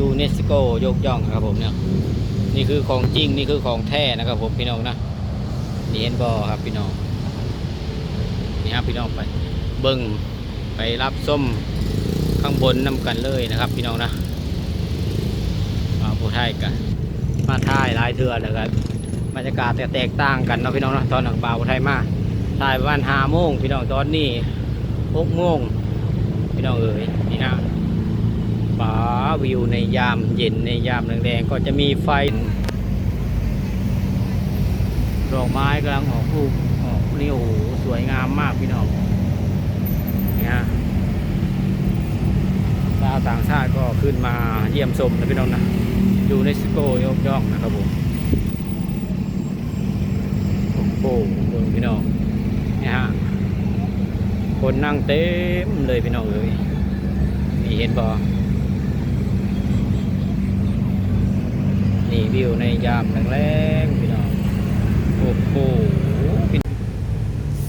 ยูเนสโกยกย่องครับผมเนี่ยนี่คือของจริงนี่คือของแท้นะครับผมพี่น้องนะนี่เห็นบอครับพี่น้องนี่ครับพี่น้องไปเบิ้งไปรับส้มข้างบนน้กันเลยนะครับ พี่น้องนะอาผู้ไทยกันมาท่ายหลายเทือเลยครับบรรยากาศแตกต่างกันเนาะพี่น้องนะตอนหนังบ่าวผู้ไทยมาถ่ายประมาณห้าโมงพี่น้องตอนนี้หกโมงพี่น้องเอ๋ยนี่นะ ป่าวิวในยามเย็นในยามแดงๆก็จะมีไฟดอกไม้กำลังออกลูกออกนี่โอ้โหสวยงามมากพี่น้องนี่ฮะชาวต่างชาติก็ขึ้นมาเยี่ยมชมนะพี่น้องนะยูเนสโกยกย่องนะครับผมโอ้โหเบิ่งพี่น้องนี่ฮะคนนั่งเต็มเลยพี่น้องเอ้ยนี่เห็นบ่ นี่วิวในยามแรงๆพี่น้องโอ้โห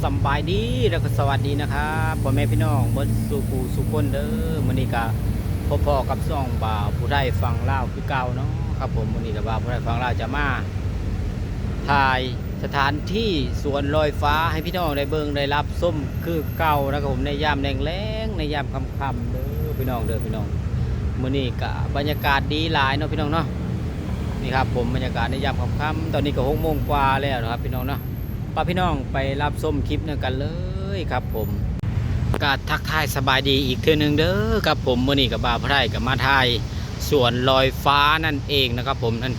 สบายดีแล้วก็สวัสดีนะครับพ่อแม่พี่น้องบนสุขูสุขคนเด้อมื้อนี้ก็พ่อๆกับซ่องบ่าวผู้ได้ฟังเล่าคือเก่าเนาะครับผมมื้อนี้ก็บ่าวผู้ได้ฟังเล่าจะมาถ่ายสถานที่สวนลอยฟ้าให้พี่น้องได้เบิ่งได้รับส้มคือเก่านะครับผมในยามแรงๆในยามค่ำๆเด้อพี่น้องเด้อพี่น้องมื้อนี้ก็บรรยากาศดีหลายเนาะพี่น้องเนาะ นี่ครับผมบรรยากาศในยามค่ำๆตอนนี้ก็หกโมงกว่าแล้วนะครับพี่น้องเนาะป้าพี่น้องไปรับส้มคลิปนี่ยกันเลยครับผมก็ทักทายสบายดีอีกเทื่อหนึงเด้อครับผมมื่อนี้กับบาพระไทยกับมาไทยสวนลอยฟ้านั่นเองนะครับ ผมนั่น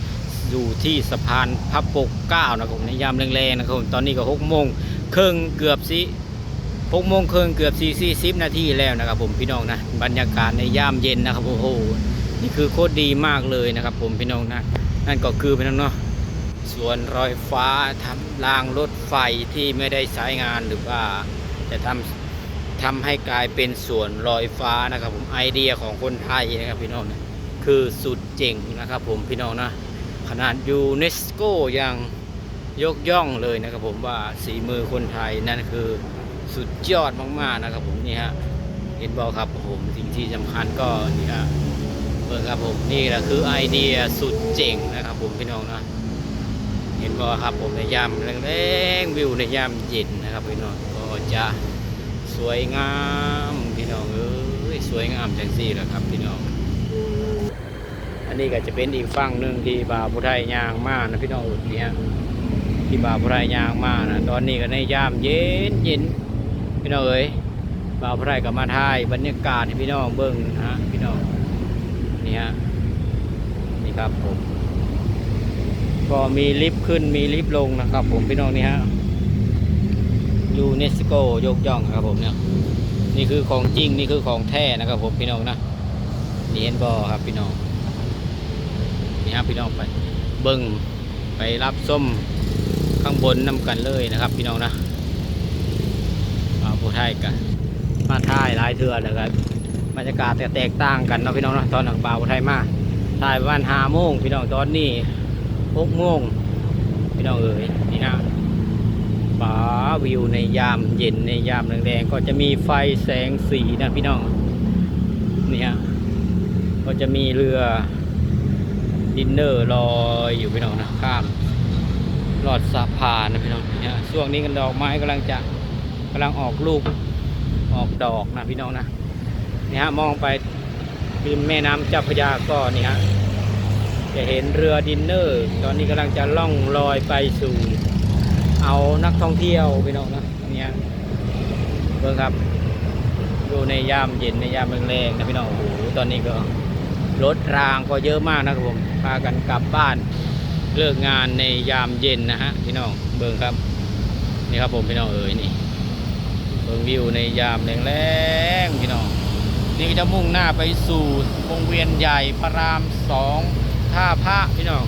อยู่ที่สะพานพระปกเก้านะครับผมในยามแรงๆนะครับผมตอนนี้ก็หกโมงครึ่งเกือบสิหกโมงครึ่งเกือบสี่สี่สิบนาทีแล้วนะครับ ผมพี่น้องนะบรรยากาศในยามเย็นนะครับโอ้โหนี่คือโคตรดีมากเลยนะครับ ผมพี่น้องนะ นั่นก็คือพี่น้องเนาะส่วนรอยฟ้าทำรางรถไฟที่ไม่ได้ใช้งานหรือว่าจะทำทำให้กลายเป็นส่วนลอยฟ้านะครับ ผมไอเดียของคนไทยนะครับพี่น้องนะคือสุดเจ๋งนะครับ ผมพี่น้องนะขนาดยูเนสโกยังยกย่องเลยนะครับ ผมว่าสีมือคนไทยนั่นคือสุดยอดมากๆนะครับ ผมนี่ฮะเห็นบอกครับผมสิ่งที่สำคัญก็นี่ฮะ บิ่งครับผมนี่แหละคือไอเดียสุดเจ๋งนะครับผมพี่น้องนะเห็นบ่ครับผมในยามแรงๆวิวในยามเย็นนะครับพี่น้องก็จะสวยงามพี่น้องเอ้ยสวยงามจังสี่แหละครับพี่น้อง อันนี้ก็จะเป็นอีกฝั่งหนึ่งที่บ่าวผู้ไทยยางมานะพี่น้องเนี่ยที่บ่าวผู้ไทยยางมานะตอนนี้ก็ในยามเย็นเย็นพี่น้องเอ้ยบ่าวผู้ไทยก็มาถ่ายบรรยากาศให้พี่น้องเบิ่งนะฮะ นี่ฮะนี่ครับผม ก็มีลิฟต์ขึ้นมีลิฟต์ลงนะครับผมพี่น้องนี่ฮะยูเนสโกยกย่องครับผมเนี่ยนี่คือของจริงนี่คือของแท้นะครับผมพี่น้องนะนี่เห็นบอครับพี่น้องนี่ฮะพี่น้องไป เบิ้งไปรับส้มข้างบนน้กันเลยนะครับ พี่น้องนะอ่าผู้ไทยกันมาท่ายหลายเทือเลยครับ บรรยากาศแตกต่างกันเนาะพี่น้องเนาะตอนหนังเบ่าไทยมาถ่ายประมาณห้าโมงพี่น้องตอนนี้หกโมงพี่น้องเอ๋ยนี่ฮะป่าวิวในยามเย็นในยามแดงๆก็จะมีไฟแสงสีนะพี่น้องนี่ฮะก็จะมีเรือดินเนอร์ลอยอยู่พี่น้องนะข้ามหลอดสะพานนะพี่น้องเนี่ฮะช่วงนี้กันดอกไม้กำลังจะกำลังออกลูกออกดอกนะพี่น้องนะ นี่ฮะมองไปริมแม่น้ำเจ้าพระยาก็นี่ฮะจะเห็นเรือดินเนอร์ ตอนนี้กำลังจะล่องลอยไปสู่ เอานักท่องเที่ยวไปน้องนะเนี่ฮะเบิ่งครับ ดูในยามเย็นในยามแรงๆนะพี่น้องโอ้โหตอนนี้ก็รถรางก็เยอะมากนะครับผมพากันกลับบ้านเลิกงานในยามเย็นนะฮะพี่น้องเบิ่งครับ นี่ครับผมพี่น้องเอ๋ยนี่เบิ่งวิวในยามแรงๆพี่น้อง นี่ก็จะมุ่งหน้าไปสู่วงเวียนใหญ่พระรามสองท่าพระพี่น้อง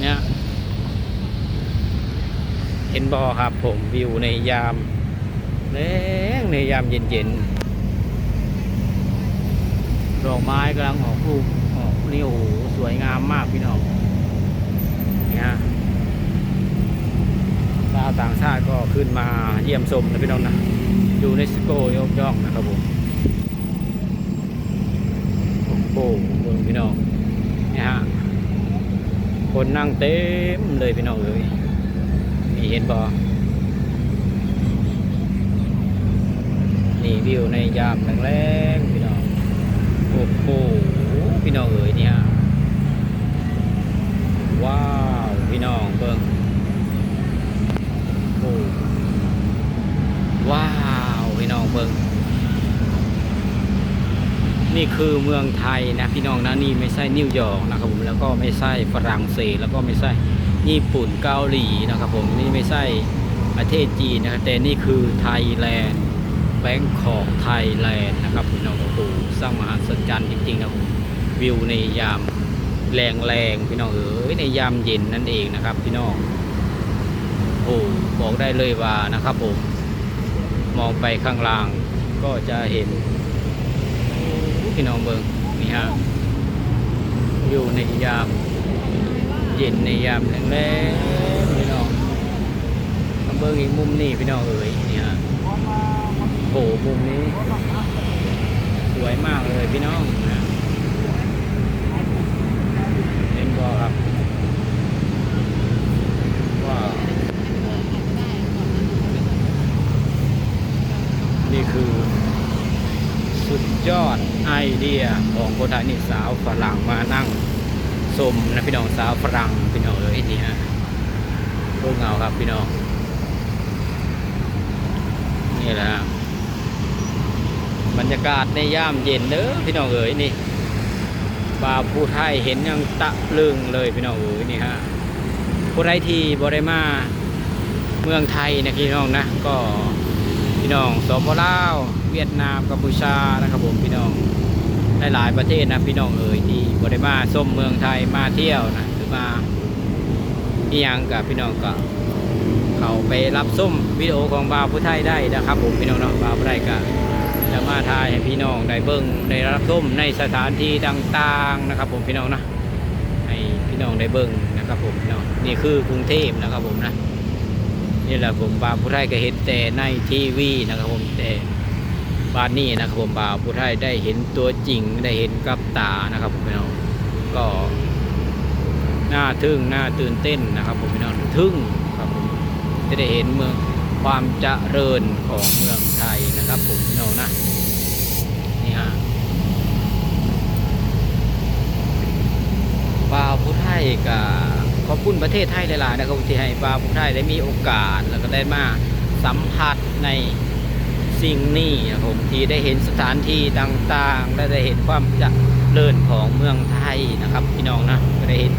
เนี่ยเห็นบอครับผมวิวในยามแรงในยามเย็นๆดอกไม้กำลังออกลูกออกนี่โอ้โหสวยงามมากพี่น้องเนี่ยชาวต่างชาติก็ขึ้นมาเยี่ยมชมนะพี่น้องนะยูเนสโกยกย่องนะครับผม โอ้โหหเบิ่งพี่น้องนี่ฮะคนนั่งเต็มเลยพี่น้องเอ้ยนี่เห็นบ่นี่วิวในยามแรงๆพี่น้องโอ้โหพี่น้องเอ้ยเนี่ยว้าวพี่น้องเบิ่งโอ้ว้าวพี่น้องเบิ่ง นี่คือเมืองไทยนะพี่น้องนะนี่ไม่ใช่นิวยอร์กนะครับผมแล้วก็ไม่ใช่ฝรั่งเศสแล้วก็ไม่ใช่ญี่ปุ่นเกาหลีนะครับผมนี่ไม่ใช่ประเทศจีนนะครับแต่นี่คือไทยแลนด์แบงคอกไทยแลนด์นะครับพี่น้องโอ้โหสร้างมหัศจรรย์จริงๆนะวิวในยามแรงๆพี่น้องเอ๋ยในยามเย็นนั่นเองนะครับพี่น้องโอ้บอกได้เลยว่านะครับผมมองไปข้างล่างก็จะเห็น พี่น้องเบิงนี่ฮะอยู่ในยาม เย็นในยามแรงๆพี่น้องมาเบิงอีกมุมนี่พี่น้องเอ๋ยนี่ฮะโหมุมนี้ สวยมากเลยพี่น้องนะเห็นบ่ครับว้าวนี่คือ สุดยอดไอ เดียของคนไทยนี่สาวฝรั่งมานั่งชมนะพี่น้องสาวฝรั่งพี่น้องเอ้ยนี่ฮะพวกเงาครับพี่น้อง นี่แหละบรรยากาศในยามเย็นเด้อพี่น้องเอ๋ยนี่ป่าผู้ไทยเห็นยังตะลึงเลยพี่น้องเอ๋ยนี่ฮะผู้ไทยที่บริมาเมืองไทยนะพี่น้องนะก็พี่น้องสปลาวเวียดนามกัมพูชานะครับผมพี่น้อง หลายประเทศนะพี่น้องเอ๋ยที่บริมาส้มเมืองไทยมาเที่ยวนะหรือมาอีหยังกับพี่น้องก็เขาไปรับส้มวิดีโอของบาวผู้ไทยได้นะครับผมพี่น้องเนาะบาวผู้ไทยก็จะมาถ่ายให้พี่น้องได้เบิ้งได้รับส้มในสถานที่ต่าง ๆนะครับ ผมพี่น้องนะให้พี่น้องได้เบิ้งนะครับผมพี่น้องนี่คือกรุงเทพนะครับผมนะนี่แหละผมบาวผู้ไทยก็เห็นแต่ในทีวีนะครับผมแต่ บ้านนี้นะครับผมบาวผู้ไทยได้เห็นตัวจริงได้เห็นกับตานะครับผมพี่น้องก็น่าทึ่งน่าตื่นเต้นนะครับผมพี่น้องทึ่งครับผมจะได้เห็นเมืองความเจริญของเมืองไทยนะครับผมพี่น้องนะนี่ฮะบาวผู้ไทยกับขอบคุณประเทศไทยหลายๆนะครับที่ให้ปลาผู้ไทยได้มีโอกาสแล้วก็ได้มาสัมผัสใน สิ่งนี้นะครับผมที่ได้เห็นสถานที่ต่างๆ และได้เห็นความเจริญของเมืองไทยนะครับ พี่น้องนะได้เห็น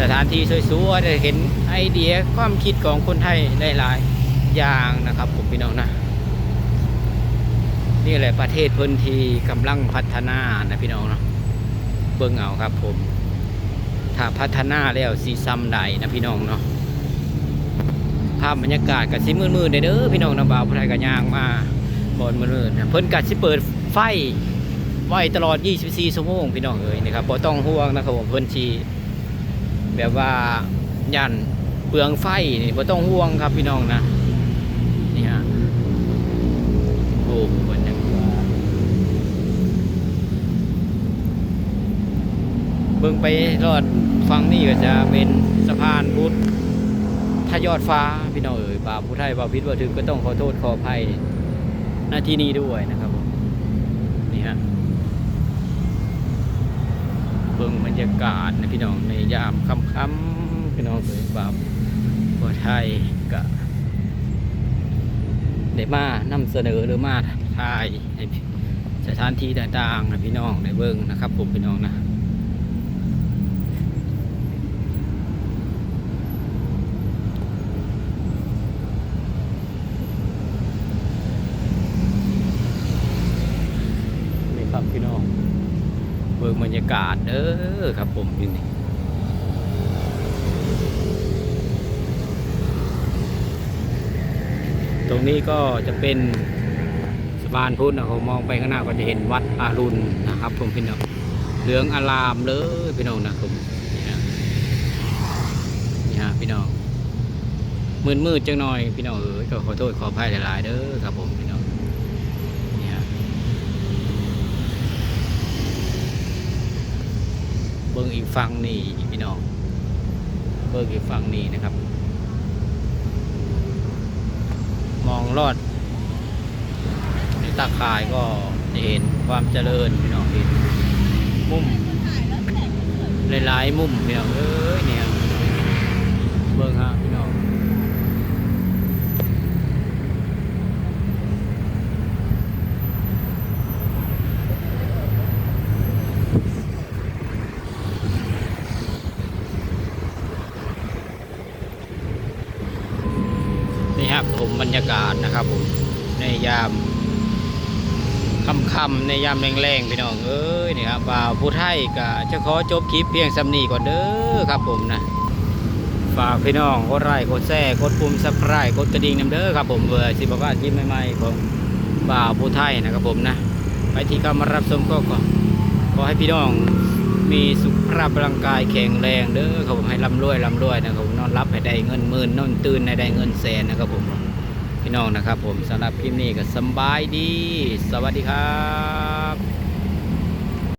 สถานที่สวยๆได้เห็นไอเดียความคิดของคนไทยหลายๆอย่างนะครับ ผมพี่น้องนะนี่แหละประเทศพื้นที่กำลังพัฒนานะพี่น้องเนาะเบิ่งเอาครับผม ถ้าพัฒนาแล้วสีซ้ำใดนะพี่น้องเนาะภาพบรรยากาศกับสีมืดๆเด้อพี่น้องนะบ่าวผู้ไทยกับยางมา บอนมืดๆนะเพิ่นกัดสิเปิดไฟไว้ตลอด 24 ชั่วโมงพี่น้องเอ้ยนะครับบ่ต้องห่วงนะครับผมเพิ่นชีแบบว่ายันเปลืองไฟนี่บ่ต้องห่วงครับพี่น้องนะนี่ฮะโอ้บรรยากาศเบิ่งไปรอดฟังนี่ก็จะเป็นสะพานพุทธทยอดฟ้าพี่น้องเอ๋ยป่าผู้ไทยป่าพิษว่าถึงก็ต้องขอโทษขออภัย หน้าที่นี้ด้วยนะครับผมนี่ฮะเบิ่งบรรยากาศนะพี่น้องในยามค่ำๆพี่น้องเอ๋ยป่าผู้ไทยก็ได้มานำเสนอหรือมาถ่ายให้สถานที่ต่างๆนะพี่น้องได้เบิ่งนะครับ ผมพี่น้องนะ นี่ครับพี่น้อง เบิกบรรยากาศเด้อครับผมอยู่นี่ตรงนี้ก็จะเป็นสะพานพุทธนะครับมองไปข้างหน้าก็จะเห็นวัดอารุณนะครับผมพี่น้องเหลืองอารามเลยพี่น้องนะครับผมนี่ฮะนี่ฮะพี่น้องมืดมืดๆจังหน่อยพี่น้องเอ๋ยก็ขอโทษขออภัยหลายๆเด้อครับผมพี่น้องนี่ฮะ บิ่งอีกฝั่งนี่พี่น้องเบิ่งอีกฝั่งนี่นะครับ มองรอดในตาข่ายก็เห็นความเจริญพี่น้องเห็นมุมหลายๆมุมพี่น้องเอ้ยเนี่ยเบิ่งฮะพี่น้องนี่ครั บรรยากาศนะครับผมในยามค่ำๆในยามแรงๆพี่น้องเอ้ยนี่ครับบ่าวผู้ไทยก็จะขอจบคลิปเพียงสำนีก่อนเด้อครับผมนะฝากพี่น้องกดไลค์กดแชร์กดปุ่มซับสไครต์กดกระดิ่งนำเด้อครับผมเบื่อสิบว่าคลิปใหม่ๆของบ่าวผู้ไทยนะครับผมนะไปที่เข้ามารับชมก็ขอขอให้พี่น้องมีสุขภาพร่างกายแข็งแรงเด้อครับผมให้ร่ำรวยร่ำรวยนะครับผมนอนรับให้ได้เงินหมื่นนอนตื่นให้ได้เงินแสนนะครับผม พี่น้องนะครับ ผมสำหรับคลิปนี้ก็สบายดี สวัสดีครับ